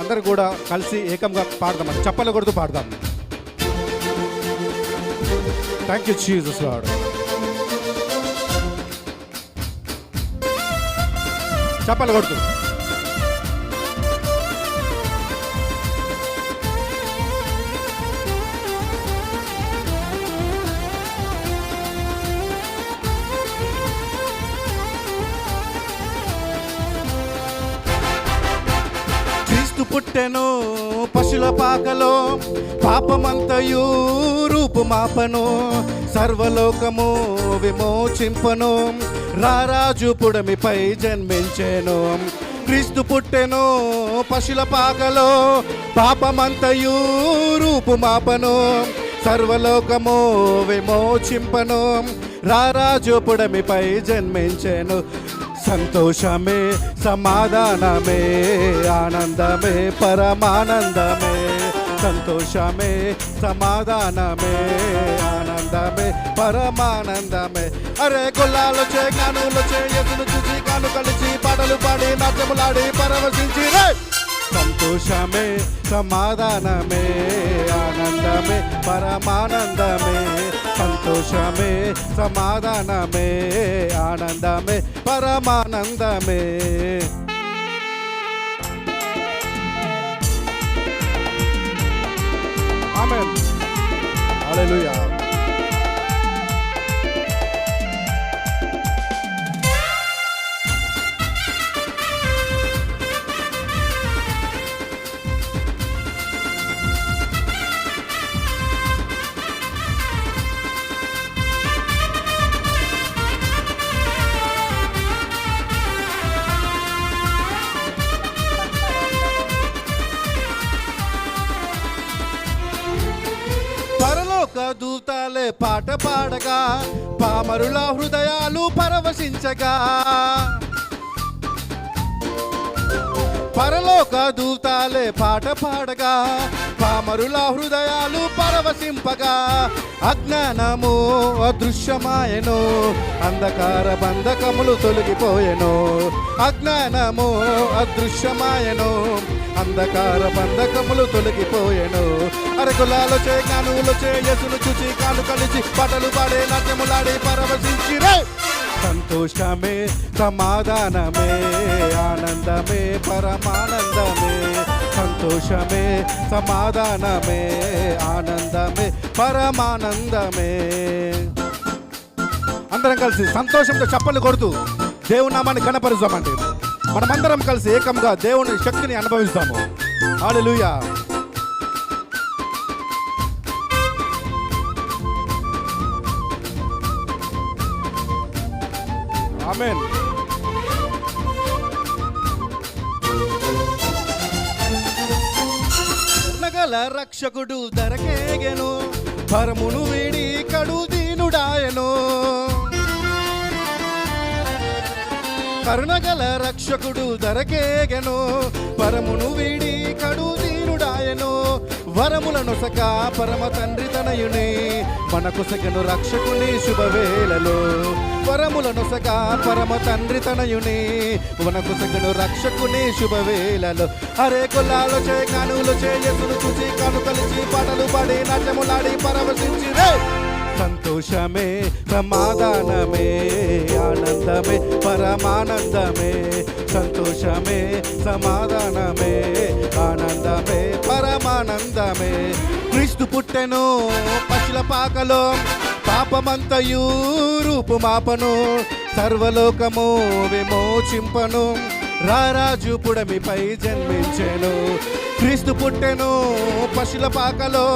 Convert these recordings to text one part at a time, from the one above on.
అందరు కూడా కలిసి ఏకంగా పాడదాం చప్పలు కొడుతూ పాడదాం. థ్యాంక్ యూ చీజస్ లాడ్ చప్పలు కొడుతూ. పుట్టెను పశుల పాకలో పాపమంతయు రూపుమాపను సర్వలోకము విమోచింపను రారాజు పుడమిపై జన్మించెను. క్రీస్తు పుట్టెను పశుల పాకలో పాపమంతయు రూపుమాపను సర్వలోకము విమోచింపను రారాజు పుడమిపై జన్మించెను. సంతోషమే సమాధానమే ఆనందమే పరమానందమే సంతోషమే సమాధానమే ఆనందమే పరమానందమే అరే గుల్లాలు చే గానులు చే ఎదురు చూసి కాను కలిసి పాటలు పాడి నాట్యములాడి పరవశించి రే! సంతోషమే సమాధానమే సంతోషమే పరమానందమే సంతోషమే సమాధానమే ఆనందమే పరమానందమే. ఆమేన్. హల్లెలూయా. పరలోక దూతలే పాట పాడగా పామరుల హృదయాలు పరవశించగా. పరలోక దూతాలే పాట పాడగా పామరుల హృదయాలు పరవశింపగా. అజ్ఞానము అదృశ్యమాయను అంధకార బంధకములు తొలగిపోయెను. అజ్ఞానము అదృశ్యమాయను. అంధకార బంధకములు తొలగిపోయాను. అరకులాలు చే కానువులు చే యసును చూచి కాను కలిసి పాటలు పాడే నాట్యములాడి పరవశించి సంతోషమే సమాధానమే ఆనందమే పరమానందమే. సంతోషమే సమాధానమే ఆనందమే పరమానందమే. అందరం కలిసి సంతోషంతో చప్పలు కొడుతూ దేవునామాన్ని కనపరుస్తామండి మనమందరం కలిసి ఏకంగా దేవుని శక్తిని అనుభవిస్తాము. ఆడలుయా ఆమేన్. నగల రక్షకుడు దరకేగెను పరమును వీడి కడు దీనుడాయను కరుణగల రక్షకుడు దరకేగెను పరమును వీడి కడు దీనుడాయను వరముల నొసక పరమ తండ్రి తనయుని మనకుసగను రక్షకుని శుభవేళలో. వరముల నొసక పరమ తండ్రి తనయుని మనకుసగను రక్షకుని శుభవేళలో. అరే కొల్లాలు చే కానులు చే ఎసులు చూసి కను కలిసి పాటలు పాడి నాట్యములాడి పరవశించి రే సంతోషమే సమాధానమే ఆనందమే పరమానందమే సంతోషమే సమాధానమే ఆనందమే పరమానందమే. క్రీస్తు పుట్టెను పశుల పాకలో పాపమంతయు రూపుమాపను సర్వలోకము విమోచింపను రారాజు పుడమిపై జన్మించెను. క్రీస్తు పుట్టెను పశుల పాకలో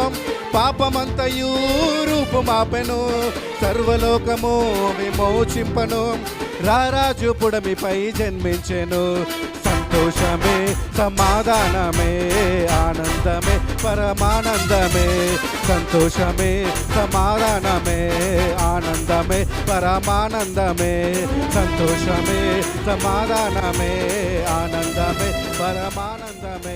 పాపమంతయు రూపుమాపెను. సర్వలోకము విమోచింపను. రారాజు పుడమిపై జన్మించెను. సంతోషమే సమాధానమే ఆనందమే పరమానందమే. సంతోషమే సమాధానమే ఆనందమే పరమానందమే. సంతోషమే సమాధానమే ఆనందమే పరమానందమే.